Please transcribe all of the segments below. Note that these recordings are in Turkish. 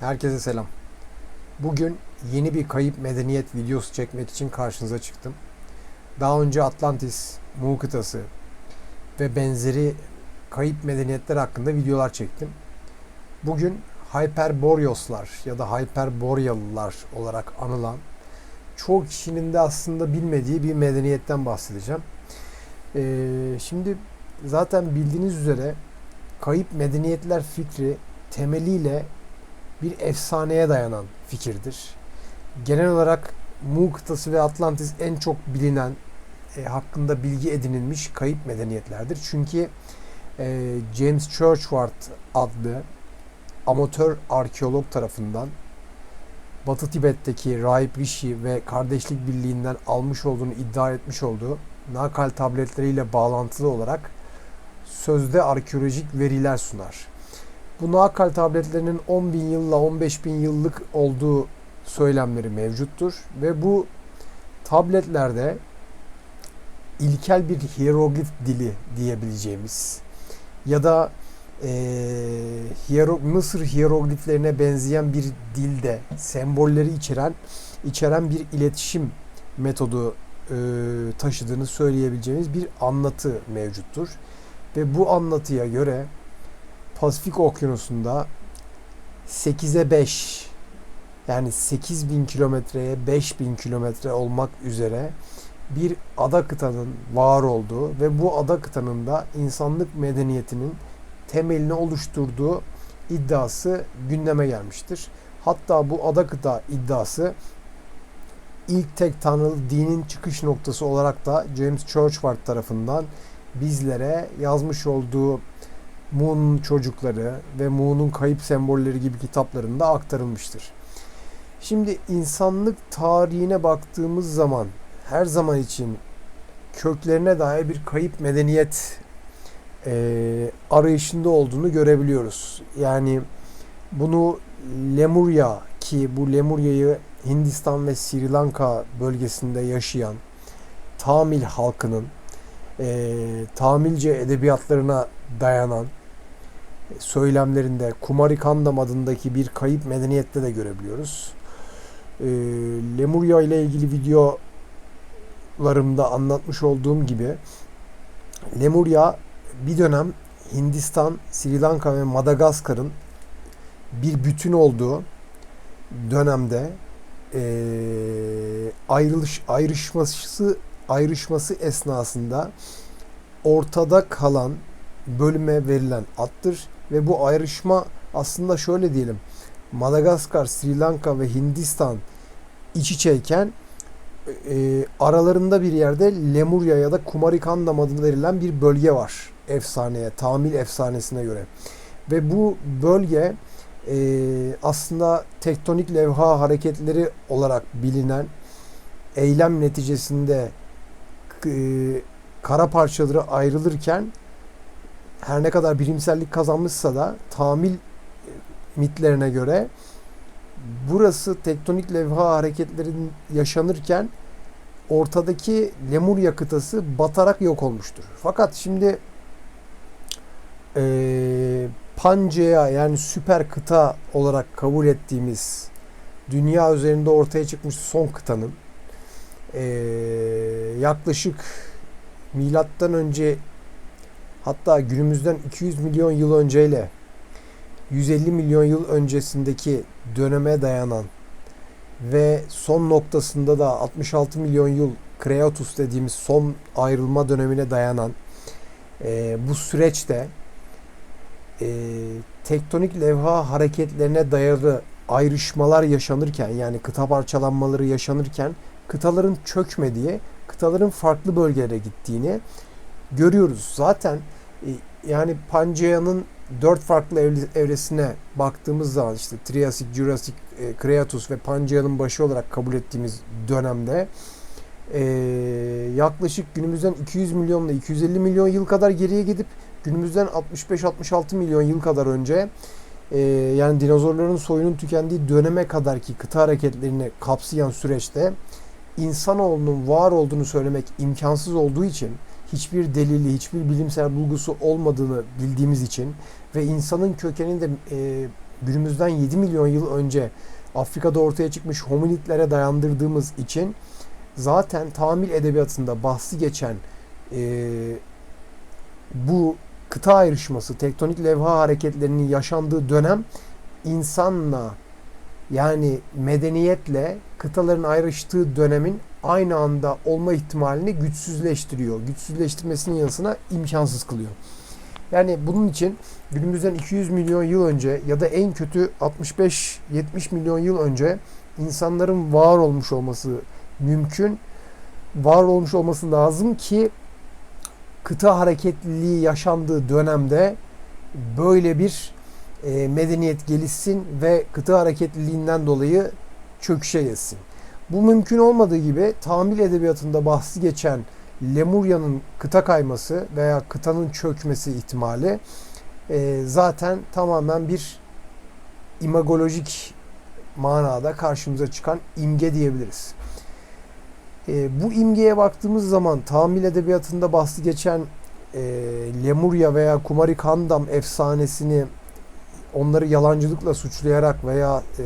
Herkese selam. Bugün yeni bir kayıp medeniyet videosu çekmek için karşınıza çıktım. Daha önce Atlantis, Mu kıtası ve benzeri kayıp medeniyetler hakkında videolar çektim. Bugün Hyperboreoslar ya da Hyperborealılar olarak anılan çoğu kişinin de aslında bilmediği bir medeniyetten bahsedeceğim. Ee, şimdi zaten bildiğiniz üzere kayıp medeniyetler fikri temeliyle bir efsaneye dayanan fikirdir. Genel olarak Mu kıtası ve Atlantis en çok bilinen e, hakkında bilgi edinilmiş kayıp medeniyetlerdir. Çünkü e, James Churchward adlı amatör arkeolog tarafından Batı Tibet'teki Rahip Rishi ve Kardeşlik Birliği'nden almış olduğunu iddia etmiş olduğu nakal tabletleriyle bağlantılı olarak sözde arkeolojik veriler sunar. Bu nakal tabletlerinin 10 bin yılla 15 bin yıllık olduğu söylemleri mevcuttur ve bu tabletlerde ilkel bir hieroglif dili diyebileceğimiz ya da e, hiero, Mısır hierogliflerine benzeyen bir dilde sembolleri içeren içeren bir iletişim metodu e, taşıdığını söyleyebileceğimiz bir anlatı mevcuttur. Ve bu anlatıya göre Pasifik Okyanusu'nda 8'e 5 yani 8000 kilometreye 5000 kilometre olmak üzere bir ada kıtanın var olduğu ve bu ada kıtanın da insanlık medeniyetinin temelini oluşturduğu iddiası gündeme gelmiştir. Hatta bu ada kıta iddiası ilk tek tanrılı dinin çıkış noktası olarak da James Churchward tarafından bizlere yazmış olduğu Mu'nun çocukları ve Mu'nun kayıp sembolleri gibi kitaplarında aktarılmıştır. Şimdi insanlık tarihine baktığımız zaman her zaman için köklerine dair bir kayıp medeniyet e, arayışında olduğunu görebiliyoruz. Yani bunu Lemurya ki bu Lemurya'yı Hindistan ve Sri Lanka bölgesinde yaşayan Tamil halkının e, Tamilce edebiyatlarına dayanan söylemlerinde Kumarikandam adındaki bir kayıp medeniyette de görebiliyoruz. E, Lemurya ile ilgili videolarımda anlatmış olduğum gibi Lemurya bir dönem Hindistan, Sri Lanka ve Madagaskar'ın bir bütün olduğu dönemde e, ayrılış ayrışması ayrışması esnasında ortada kalan bölüme verilen attır ve bu ayrışma aslında şöyle diyelim Madagaskar, Sri Lanka ve Hindistan iç içeyken e, aralarında bir yerde Lemurya ya da Kumarikandam adını verilen bir bölge var efsaneye, Tamil efsanesine göre. Ve bu bölge e, aslında tektonik levha hareketleri olarak bilinen eylem neticesinde e, kara parçaları ayrılırken her ne kadar bilimsellik kazanmışsa da tamil mitlerine göre burası tektonik levha hareketlerinin yaşanırken ortadaki Lemurya kıtası batarak yok olmuştur. Fakat şimdi e, Pangea yani süper kıta olarak kabul ettiğimiz dünya üzerinde ortaya çıkmış son kıtanın e, yaklaşık milattan önce hatta günümüzden 200 milyon yıl önceyle 150 milyon yıl öncesindeki döneme dayanan ve son noktasında da 66 milyon yıl Kreatus dediğimiz son ayrılma dönemine dayanan e, bu süreçte e, tektonik levha hareketlerine dayalı ayrışmalar yaşanırken yani kıta parçalanmaları yaşanırken kıtaların çökmediği, kıtaların farklı bölgelere gittiğini görüyoruz. Zaten e, yani Pangea'nın dört farklı evresine baktığımız zaman işte Triassic, Jurassic, e, Creatus ve Pangea'nın başı olarak kabul ettiğimiz dönemde e, yaklaşık günümüzden 200 milyonla 250 milyon yıl kadar geriye gidip günümüzden 65-66 milyon yıl kadar önce yani dinozorların soyunun tükendiği döneme kadarki kıta hareketlerini kapsayan süreçte insanoğlunun var olduğunu söylemek imkansız olduğu için hiçbir delili, hiçbir bilimsel bulgusu olmadığını bildiğimiz için ve insanın kökeninde e, günümüzden 7 milyon yıl önce Afrika'da ortaya çıkmış hominitlere dayandırdığımız için zaten tamil edebiyatında bahsi geçen e, bu kıta ayrışması, tektonik levha hareketlerinin yaşandığı dönem insanla yani medeniyetle kıtaların ayrıştığı dönemin aynı anda olma ihtimalini güçsüzleştiriyor. Güçsüzleştirmesinin yanısına imkansız kılıyor. Yani bunun için günümüzden 200 milyon yıl önce ya da en kötü 65-70 milyon yıl önce insanların var olmuş olması mümkün. Var olmuş olması lazım ki kıta hareketliliği yaşandığı dönemde böyle bir e, medeniyet gelişsin ve kıta hareketliliğinden dolayı çöküşe geçsin. Bu mümkün olmadığı gibi tamil edebiyatında bahsi geçen Lemurya'nın kıta kayması veya kıtanın çökmesi ihtimali e, zaten tamamen bir imagolojik manada karşımıza çıkan imge diyebiliriz. E, bu imgeye baktığımız zaman tamil edebiyatında bahsi geçen e, Lemurya veya Kumari Kandam efsanesini onları yalancılıkla suçlayarak veya e,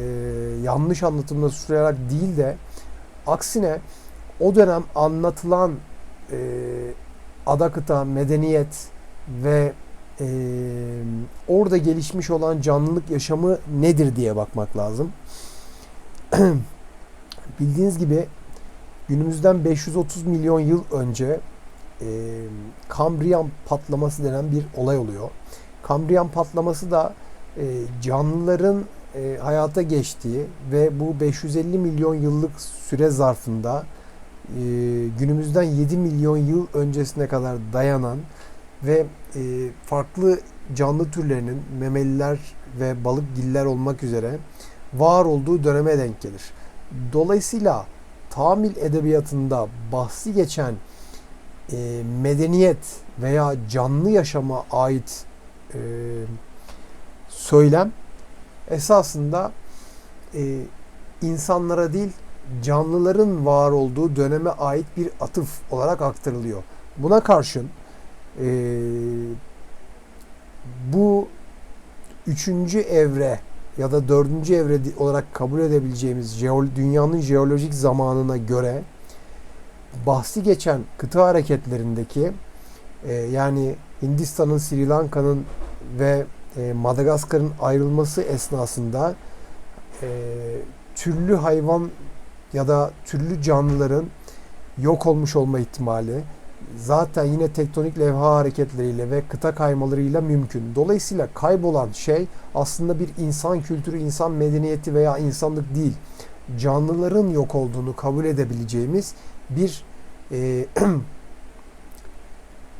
yanlış anlatımla suçlayarak değil de aksine o dönem anlatılan e, ada kıta, medeniyet ve e, orada gelişmiş olan canlılık yaşamı nedir diye bakmak lazım. Bildiğiniz gibi günümüzden 530 milyon yıl önce e, Kambriyan patlaması denen bir olay oluyor. Kambriyan patlaması da e, canlıların e, hayata geçtiği ve bu 550 milyon yıllık süre zarfında e, günümüzden 7 milyon yıl öncesine kadar dayanan ve farklı canlı türlerinin memeliler ve balıkgiller olmak üzere var olduğu döneme denk gelir. Dolayısıyla tamil edebiyatında bahsi geçen medeniyet veya canlı yaşama ait e, söylem esasında e, insanlara değil canlıların var olduğu döneme ait bir atıf olarak aktarılıyor. Buna karşın e, bu üçüncü evre ya da dördüncü evre olarak kabul edebileceğimiz dünyanın jeolojik zamanına göre bahsi geçen kıta hareketlerindeki e, yani Hindistan'ın, Sri Lanka'nın ve e, Madagaskar'ın ayrılması esnasında e, türlü hayvan ya da türlü canlıların yok olmuş olma ihtimali zaten yine tektonik levha hareketleriyle ve kıta kaymalarıyla mümkün. Dolayısıyla kaybolan şey aslında bir insan kültürü, insan medeniyeti veya insanlık değil. Canlıların yok olduğunu kabul edebileceğimiz bir e,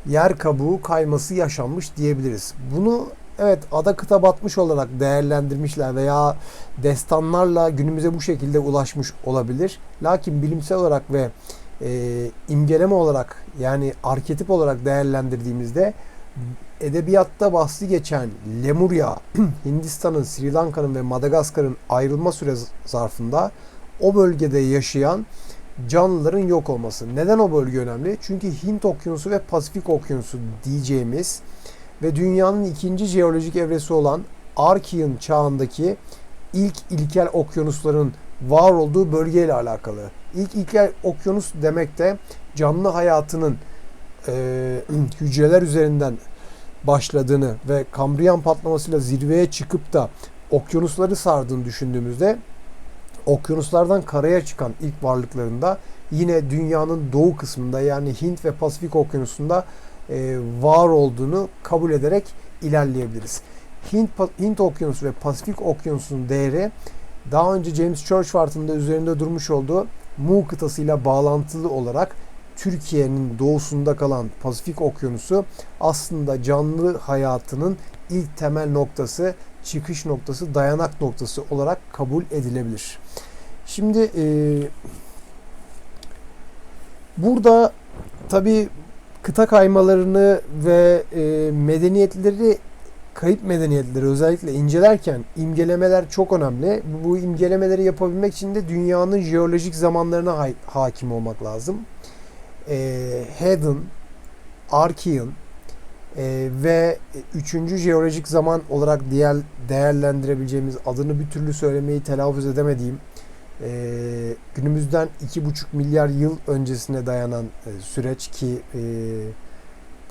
yer kabuğu kayması yaşanmış diyebiliriz. Bunu evet ada kıta batmış olarak değerlendirmişler veya destanlarla günümüze bu şekilde ulaşmış olabilir. Lakin bilimsel olarak ve e, imgeleme olarak yani arketip olarak değerlendirdiğimizde edebiyatta bahsi geçen Lemurya, Hindistan'ın, Sri Lanka'nın ve Madagaskar'ın ayrılma süre zarfında o bölgede yaşayan canlıların yok olması. Neden o bölge önemli? Çünkü Hint Okyanusu ve Pasifik Okyanusu diyeceğimiz ve dünyanın ikinci jeolojik evresi olan Archean çağındaki ilk ilkel okyanusların var olduğu bölgeyle alakalı. İlk ilkel okyanus demek de canlı hayatının e, hücreler üzerinden başladığını ve Kambriyan patlamasıyla zirveye çıkıp da okyanusları sardığını düşündüğümüzde okyanuslardan karaya çıkan ilk varlıklarında yine dünyanın doğu kısmında yani Hint ve Pasifik okyanusunda e, var olduğunu kabul ederek ilerleyebiliriz. Hint, Hint Okyanusu ve Pasifik Okyanusu'nun değeri daha önce James Churchward'ın da üzerinde durmuş olduğu Mu kıtasıyla bağlantılı olarak Türkiye'nin doğusunda kalan Pasifik Okyanusu aslında canlı hayatının ilk temel noktası, çıkış noktası, dayanak noktası olarak kabul edilebilir. Şimdi e, burada tabi kıta kaymalarını ve e, medeniyetleri kayıp medeniyetleri özellikle incelerken imgelemeler çok önemli. Bu imgelemeleri yapabilmek için de dünyanın jeolojik zamanlarına ha- hakim olmak lazım. E, Haddon, Archean, Ee, ve üçüncü jeolojik zaman olarak diğer değerlendirebileceğimiz adını bir türlü söylemeyi telaffuz edemediğim e, günümüzden iki buçuk milyar yıl öncesine dayanan e, süreç ki e,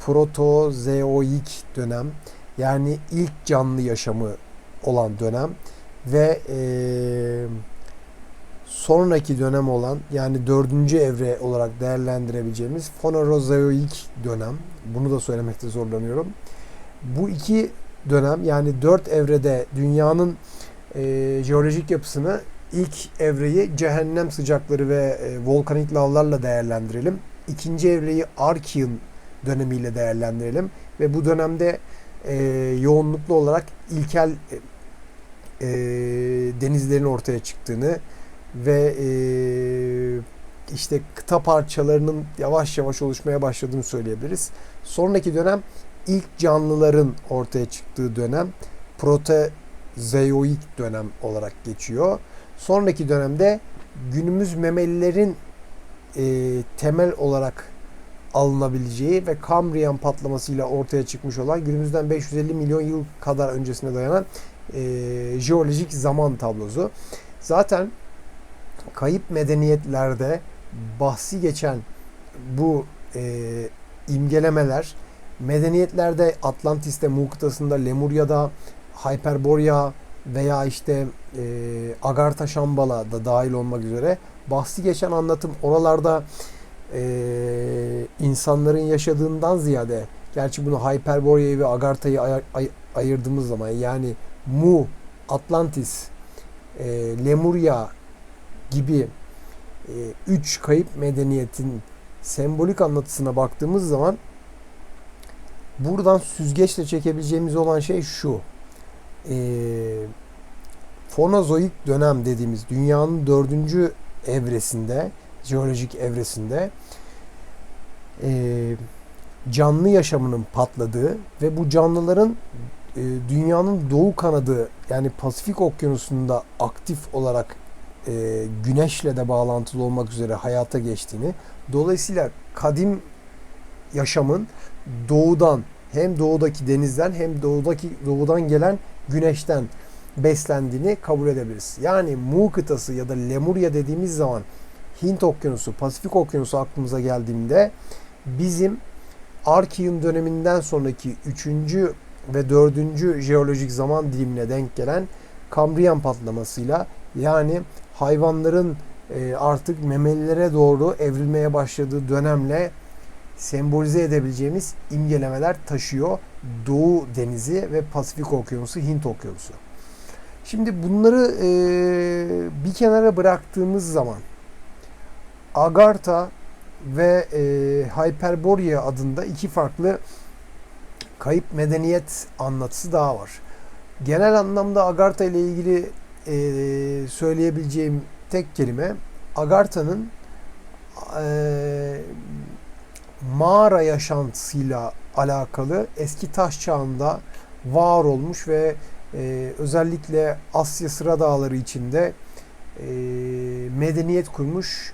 protozoik dönem yani ilk canlı yaşamı olan dönem ve e, sonraki dönem olan yani dördüncü evre olarak değerlendirebileceğimiz Phanerozoik dönem. Bunu da söylemekte zorlanıyorum. Bu iki dönem yani dört evrede dünyanın e, jeolojik yapısını ilk evreyi cehennem sıcakları ve e, volkanik lavlarla değerlendirelim. İkinci evreyi Archean dönemiyle değerlendirelim ve bu dönemde e, yoğunluklu olarak ilkel e, e, denizlerin ortaya çıktığını ve e, işte kıta parçalarının yavaş yavaş oluşmaya başladığını söyleyebiliriz. Sonraki dönem ilk canlıların ortaya çıktığı dönem protezoik dönem olarak geçiyor. Sonraki dönemde günümüz memelilerin e, temel olarak alınabileceği ve Kambriyan patlamasıyla ortaya çıkmış olan günümüzden 550 milyon yıl kadar öncesine dayanan e, jeolojik zaman tablosu. Zaten kayıp medeniyetlerde bahsi geçen bu e, imgelemeler medeniyetlerde Atlantis'te, Mu kıtasında, Lemurya'da, Hyperborea veya işte e, Agartha Şambala da dahil olmak üzere bahsi geçen anlatım oralarda e, insanların yaşadığından ziyade gerçi bunu Hyperborea'yı ve Agartha'yı ay- ay- ayırdığımız zaman yani Mu, Atlantis, e, Lemuria gibi e, üç kayıp medeniyetin sembolik anlatısına baktığımız zaman buradan süzgeçle çekebileceğimiz olan şey şu. E, Fonozoik dönem dediğimiz dünyanın dördüncü evresinde, jeolojik evresinde e, canlı yaşamının patladığı ve bu canlıların e, dünyanın doğu kanadı yani Pasifik Okyanusu'nda aktif olarak e, güneşle de bağlantılı olmak üzere hayata geçtiğini dolayısıyla kadim yaşamın doğudan hem doğudaki denizden hem doğudaki doğudan gelen güneşten beslendiğini kabul edebiliriz. Yani Mu kıtası ya da Lemuria dediğimiz zaman Hint Okyanusu, Pasifik Okyanusu aklımıza geldiğinde bizim Archean döneminden sonraki 3. ve 4. jeolojik zaman dilimine denk gelen Kambriyan patlamasıyla yani hayvanların e, artık memelilere doğru evrilmeye başladığı dönemle sembolize edebileceğimiz imgelemeler taşıyor Doğu Denizi ve Pasifik Okyanusu, Hint Okyanusu. Şimdi bunları e, bir kenara bıraktığımız zaman Agartha ve e, Hyperborea adında iki farklı kayıp medeniyet anlatısı daha var. Genel anlamda Agartha ile ilgili e, söyleyebileceğim tek kelime Agartha'nın e, mağara yaşantısıyla alakalı eski taş çağında var olmuş ve e, özellikle Asya Sıra Dağları içinde e, medeniyet kurmuş.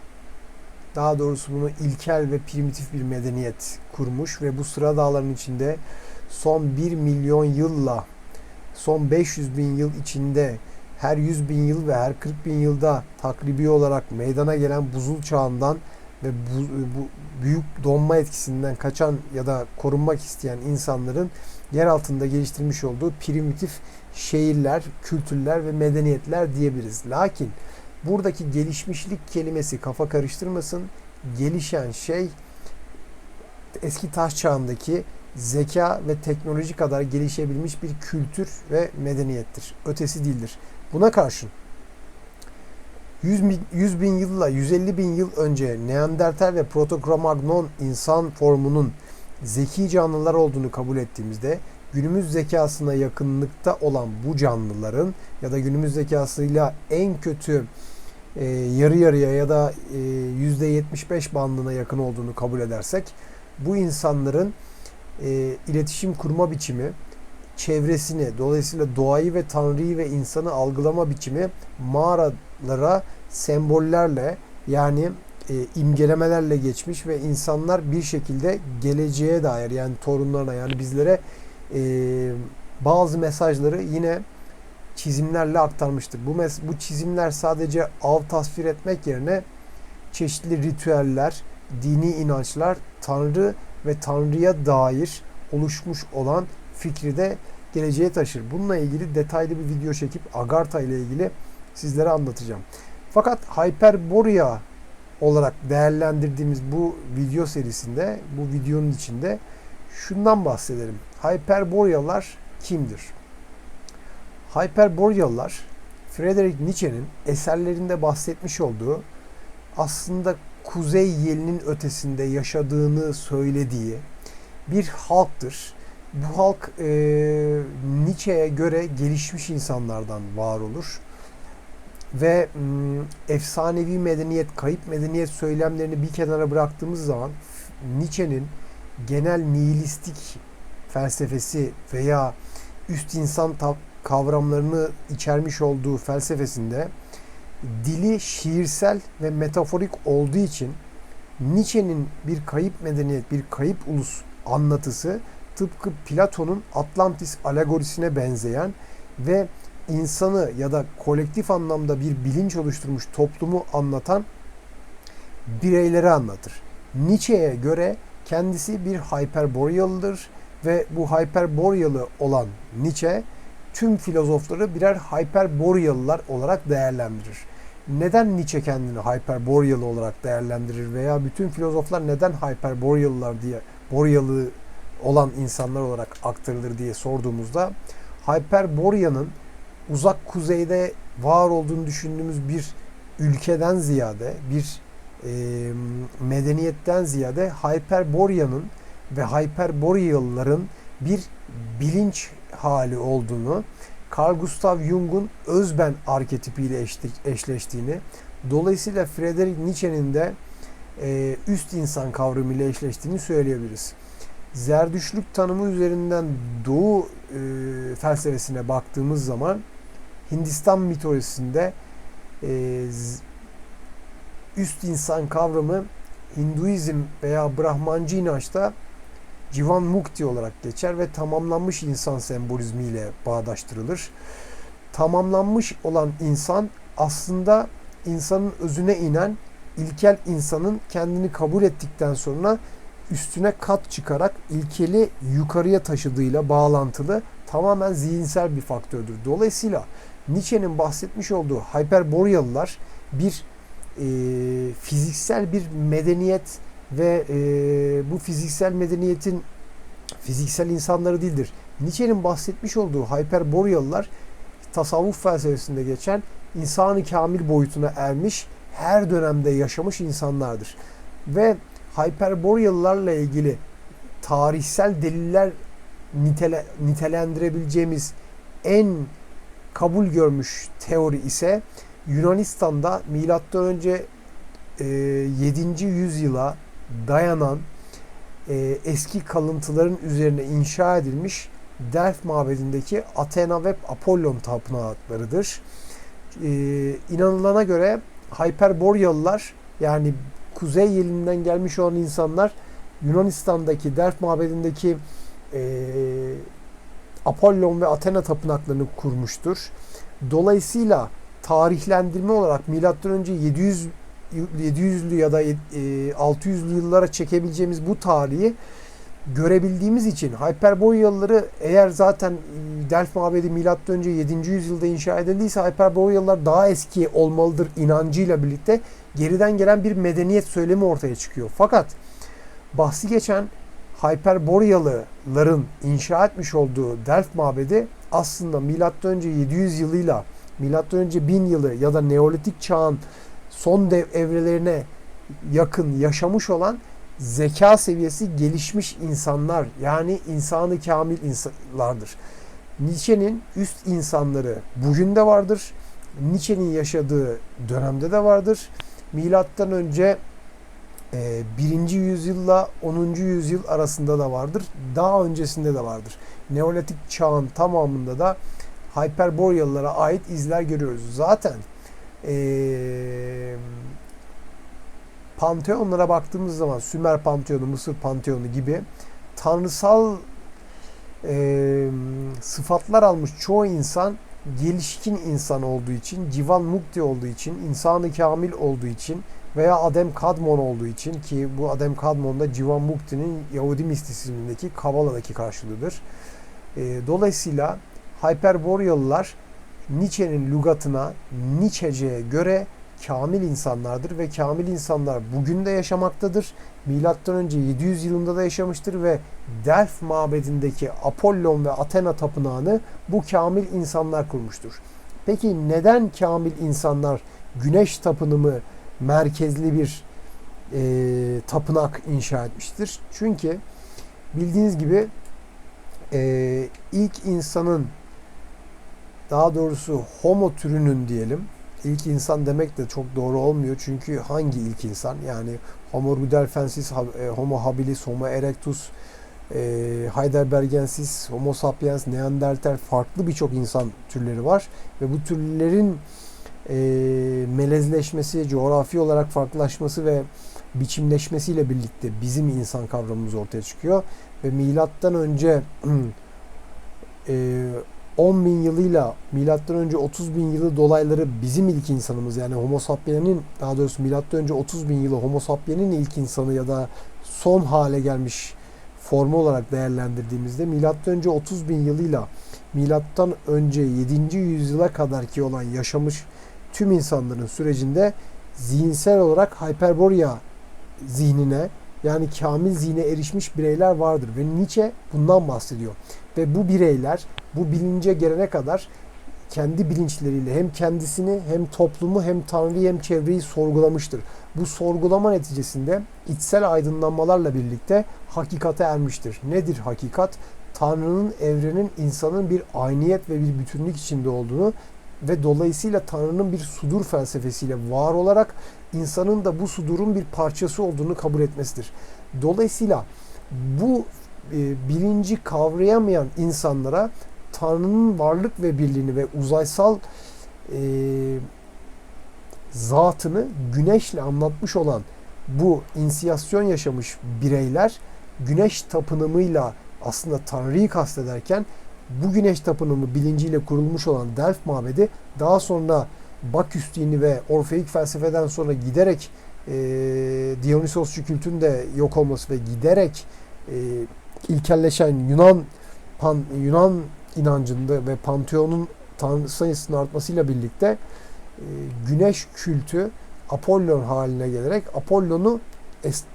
Daha doğrusu bunu ilkel ve primitif bir medeniyet kurmuş ve bu Sıra Dağları'nın içinde son 1 milyon yılla son 500 bin yıl içinde her 100 bin yıl ve her 40 bin yılda takribi olarak meydana gelen buzul çağından ve bu, bu büyük donma etkisinden kaçan ya da korunmak isteyen insanların yer altında geliştirmiş olduğu primitif şehirler, kültürler ve medeniyetler diyebiliriz. Lakin buradaki gelişmişlik kelimesi kafa karıştırmasın. Gelişen şey eski taş çağındaki zeka ve teknoloji kadar gelişebilmiş bir kültür ve medeniyettir. Ötesi değildir. Buna karşın 100 bin, 100 bin yılla 150 bin yıl önce Neandertal ve Proto-Cro-Magnon insan formunun zeki canlılar olduğunu kabul ettiğimizde günümüz zekasına yakınlıkta olan bu canlıların ya da günümüz zekasıyla en kötü e, yarı yarıya ya da e, %75 bandına yakın olduğunu kabul edersek bu insanların e, iletişim kurma biçimi, çevresini, dolayısıyla doğayı ve Tanrı'yı ve insanı algılama biçimi mağaralara sembollerle yani e, imgelemelerle geçmiş ve insanlar bir şekilde geleceğe dair yani torunlarına yani bizlere e, bazı mesajları yine çizimlerle aktarmıştır. Bu mes bu çizimler sadece av tasvir etmek yerine çeşitli ritüeller, dini inançlar, tanrı ve tanrıya dair oluşmuş olan fikri de geleceğe taşır. Bununla ilgili detaylı bir video çekip Agartha ile ilgili sizlere anlatacağım. Fakat Hyperborea olarak değerlendirdiğimiz bu video serisinde, bu videonun içinde şundan bahsedelim. Hyperborealar kimdir? Hyperborealar Friedrich Nietzsche'nin eserlerinde bahsetmiş olduğu aslında kuzey yelinin ötesinde yaşadığını söylediği bir halktır. Bu halk e, Nietzsche'ye göre gelişmiş insanlardan var olur. Ve efsanevi medeniyet, kayıp medeniyet söylemlerini bir kenara bıraktığımız zaman Nietzsche'nin genel nihilistik felsefesi veya üst insan kavramlarını içermiş olduğu felsefesinde dili şiirsel ve metaforik olduğu için Nietzsche'nin bir kayıp medeniyet, bir kayıp ulus anlatısı tıpkı Platon'un Atlantis alegorisine benzeyen ve insanı ya da kolektif anlamda bir bilinç oluşturmuş toplumu anlatan bireyleri anlatır. Nietzsche'ye göre kendisi bir hyperborealıdır ve bu hyperborealı olan Nietzsche tüm filozofları birer hyperborealılar olarak değerlendirir. Neden Nietzsche kendini hyperborealı olarak değerlendirir veya bütün filozoflar neden hyperborealılar diye borealı olan insanlar olarak aktarılır diye sorduğumuzda Hyperborea'nın uzak kuzeyde var olduğunu düşündüğümüz bir ülkeden ziyade bir e, medeniyetten ziyade Hyperborea'nın ve Hyperborealıların bir bilinç hali olduğunu Carl Gustav Jung'un özben arketipiyle eşleştiğini dolayısıyla Friedrich Nietzsche'nin de e, üst insan kavramıyla eşleştiğini söyleyebiliriz. Zerdüşlük tanımı üzerinden Doğu e, felsefesine baktığımız zaman Hindistan mitolojisinde e, üst insan kavramı Hinduizm veya Brahmancı inançta Civan Mukti olarak geçer ve tamamlanmış insan sembolizmiyle bağdaştırılır. Tamamlanmış olan insan aslında insanın özüne inen ilkel insanın kendini kabul ettikten sonra üstüne kat çıkarak ilkeli yukarıya taşıdığıyla bağlantılı tamamen zihinsel bir faktördür. Dolayısıyla Nietzsche'nin bahsetmiş olduğu Hyperborealılar bir e, fiziksel bir medeniyet ve e, bu fiziksel medeniyetin fiziksel insanları değildir. Nietzsche'nin bahsetmiş olduğu Hyperborealılar tasavvuf felsefesinde geçen insanı kamil boyutuna ermiş, her dönemde yaşamış insanlardır. Ve Hyperborealılarla ilgili tarihsel deliller nitele, nitelendirebileceğimiz en kabul görmüş teori ise Yunanistan'da milattan önce e, 7. yüzyıla dayanan e, eski kalıntıların üzerine inşa edilmiş Delft mabedindeki Athena ve Apollon tapınaklarıdır. E, inanılana göre Hyperborealılar yani kuzey yelinden gelmiş olan insanlar Yunanistan'daki Delft mabedindeki e, Apollon ve Athena tapınaklarını kurmuştur. Dolayısıyla tarihlendirme olarak milattan önce 700 700'lü ya da 600'lü yıllara çekebileceğimiz bu tarihi görebildiğimiz için Hyperborealıları eğer zaten Delft mabedi milattan önce 7. yüzyılda inşa edildiyse Hyperborealılar daha eski olmalıdır inancıyla birlikte geriden gelen bir medeniyet söylemi ortaya çıkıyor. Fakat bahsi geçen Hyperborealıların inşa etmiş olduğu Delft mabedi aslında önce 700 yılıyla önce 1000 yılı ya da Neolitik çağın son dev evrelerine yakın yaşamış olan zeka seviyesi gelişmiş insanlar yani insanı kamil insanlardır. Nietzsche'nin üst insanları bugün de vardır. Nietzsche'nin yaşadığı dönemde de vardır. Milattan önce 1. yüzyılla 10. yüzyıl arasında da vardır. Daha öncesinde de vardır. Neolitik çağın tamamında da Hyperborealılara ait izler görüyoruz. Zaten ee, panteonlara baktığımız zaman Sümer panteonu, Mısır panteonu gibi tanrısal e, sıfatlar almış çoğu insan gelişkin insan olduğu için, civan mukti olduğu için, insanı kamil olduğu için veya Adem Kadmon olduğu için ki bu Adem Kadmon da Civan Mukti'nin Yahudi mistisizmindeki Kabala'daki karşılığıdır. E, dolayısıyla Hyperborealılar Nietzsche'nin lügatına, Nietzsche'ye göre kamil insanlardır ve kamil insanlar bugün de yaşamaktadır. Milattan önce 700 yılında da yaşamıştır ve Delf mabedindeki Apollon ve Athena tapınağını bu kamil insanlar kurmuştur. Peki neden kamil insanlar güneş tapınımı merkezli bir e, tapınak inşa etmiştir? Çünkü bildiğiniz gibi e, ilk insanın daha doğrusu homo türünün diyelim ilk insan demek de çok doğru olmuyor. Çünkü hangi ilk insan? Yani Homo rudelfensis, e, Homo habilis, Homo erectus, e, Heidelbergensis, Homo sapiens, Neandertal farklı birçok insan türleri var. Ve bu türlerin e, melezleşmesi, coğrafi olarak farklılaşması ve biçimleşmesiyle birlikte bizim insan kavramımız ortaya çıkıyor. Ve milattan önce e, 10 bin yılıyla milattan önce 30 bin yılı dolayları bizim ilk insanımız yani Homo sapiens'in daha doğrusu milattan önce 30 bin yılı Homo sapiens'in ilk insanı ya da son hale gelmiş formu olarak değerlendirdiğimizde milattan önce 30 bin yılıyla milattan önce 7. yüzyıla kadar ki olan yaşamış tüm insanların sürecinde zihinsel olarak hyperborea zihnine yani kamil zihne erişmiş bireyler vardır ve Nietzsche bundan bahsediyor. Ve bu bireyler bu bilince gelene kadar kendi bilinçleriyle hem kendisini hem toplumu hem Tanrı'yı hem çevreyi sorgulamıştır. Bu sorgulama neticesinde içsel aydınlanmalarla birlikte hakikate ermiştir. Nedir hakikat? Tanrı'nın, evrenin, insanın bir ayniyet ve bir bütünlük içinde olduğunu ve dolayısıyla Tanrı'nın bir sudur felsefesiyle var olarak insanın da bu sudurun bir parçası olduğunu kabul etmesidir. Dolayısıyla bu e, bilinci kavrayamayan insanlara Tanrı'nın varlık ve birliğini ve uzaysal e, zatını güneşle anlatmış olan bu inisiyasyon yaşamış bireyler güneş tapınımıyla aslında Tanrı'yı kastederken bu güneş tapınımı bilinciyle kurulmuş olan Delf mabedi daha sonra Baküs dini ve Orfeik felsefeden sonra giderek e, Dionysosçu kültün de yok olması ve giderek e, ilkelleşen Yunan pan, Yunan inancında ve Panteon'un tanrı sayısının artmasıyla birlikte e, güneş kültü Apollon haline gelerek Apollon'u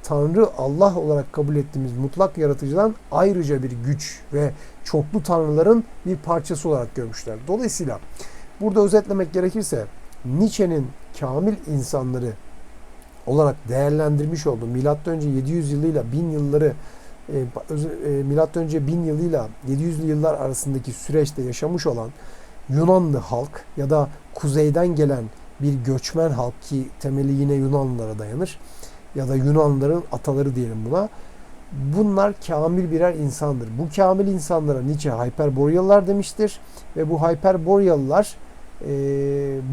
Tanrı Allah olarak kabul ettiğimiz mutlak yaratıcıdan ayrıca bir güç ve çoklu tanrıların bir parçası olarak görmüşler. Dolayısıyla burada özetlemek gerekirse Nietzsche'nin kamil insanları olarak değerlendirmiş olduğu milattan önce 700 yılıyla 1000 yılları e, e, milattan önce 1000 yılıyla 700 yıllar arasındaki süreçte yaşamış olan Yunanlı halk ya da kuzeyden gelen bir göçmen halk ki temeli yine Yunanlılara dayanır ya da Yunanlıların ataları diyelim buna. Bunlar kamil birer insandır. Bu kamil insanlara Nietzsche Hyperborealılar demiştir ve bu Hyperborealılar e,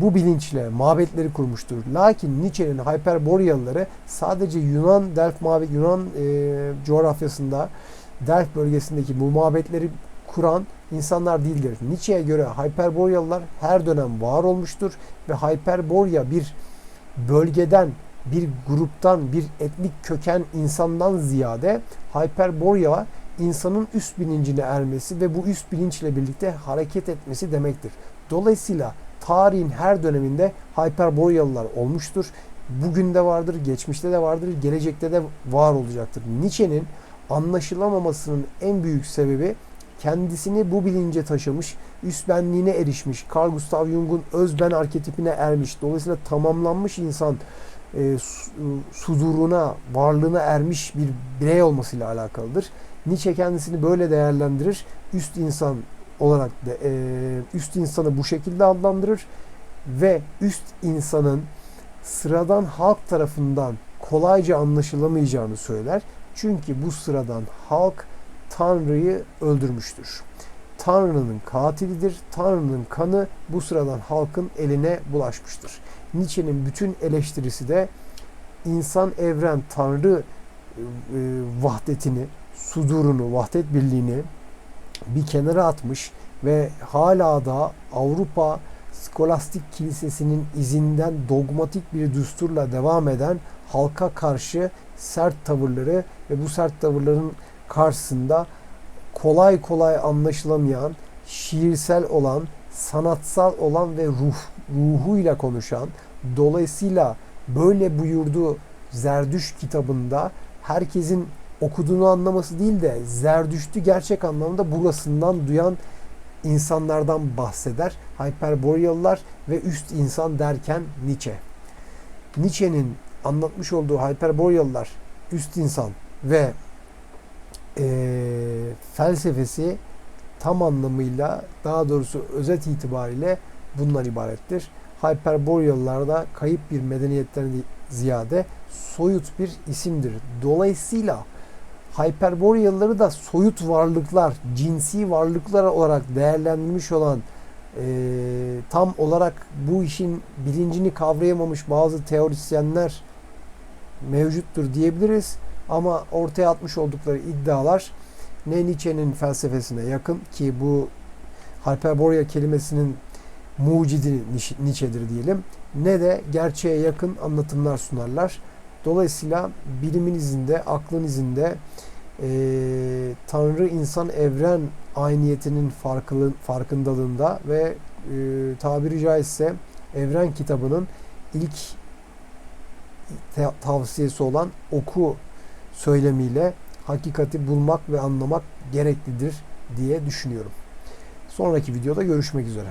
bu bilinçle mabetleri kurmuştur. Lakin Nietzsche'nin Hyperborealıları sadece Yunan Delft mabet Yunan e, coğrafyasında Delft bölgesindeki bu mabetleri kuran insanlar değildir. Nietzsche'ye göre Hyperborealılar her dönem var olmuştur ve Hyperborea bir bölgeden bir gruptan, bir etnik köken insandan ziyade Hyperborea insanın üst bilincine ermesi ve bu üst bilinçle birlikte hareket etmesi demektir. Dolayısıyla tarihin her döneminde Hyperborealılar olmuştur. Bugün de vardır, geçmişte de vardır, gelecekte de var olacaktır. Nietzsche'nin anlaşılamamasının en büyük sebebi kendisini bu bilince taşımış, üst benliğine erişmiş, Carl Gustav Jung'un özben arketipine ermiş, dolayısıyla tamamlanmış insan e, suduruna, varlığına ermiş bir birey olmasıyla alakalıdır. Nietzsche kendisini böyle değerlendirir. Üst insan olarak da e, üst insanı bu şekilde adlandırır ve üst insanın sıradan halk tarafından kolayca anlaşılamayacağını söyler. Çünkü bu sıradan halk Tanrı'yı öldürmüştür. Tanrı'nın katilidir. Tanrı'nın kanı bu sıradan halkın eline bulaşmıştır. Nietzsche'nin bütün eleştirisi de insan evren tanrı e, vahdetini, sudurunu, vahdet birliğini bir kenara atmış ve hala da Avrupa Skolastik Kilisesi'nin izinden dogmatik bir düsturla devam eden halka karşı sert tavırları ve bu sert tavırların karşısında kolay kolay anlaşılamayan, şiirsel olan, sanatsal olan ve ruh ruhuyla konuşan, dolayısıyla böyle buyurduğu Zerdüş kitabında herkesin okuduğunu anlaması değil de Zerdüştü gerçek anlamda burasından duyan insanlardan bahseder. Hyperborealılar ve üst insan derken Nietzsche. Nietzsche'nin anlatmış olduğu Hyperborealılar, üst insan ve e, felsefesi tam anlamıyla daha doğrusu özet itibariyle bundan ibarettir. Hyperborealılarda kayıp bir medeniyetten ziyade soyut bir isimdir. Dolayısıyla Hyperborealıları da soyut varlıklar, cinsi varlıklar olarak değerlendirmiş olan e, tam olarak bu işin bilincini kavrayamamış bazı teorisyenler mevcuttur diyebiliriz. Ama ortaya atmış oldukları iddialar ne Nietzsche'nin felsefesine yakın ki bu Hyperborea kelimesinin mucidi Nietzsche'dir diyelim ne de gerçeğe yakın anlatımlar sunarlar. Dolayısıyla bilimin izinde, aklın izinde e, Tanrı insan evren ayniyetinin farklı, farkındalığında ve e, tabiri caizse evren kitabının ilk tavsiyesi olan oku söylemiyle hakikati bulmak ve anlamak gereklidir diye düşünüyorum. Sonraki videoda görüşmek üzere.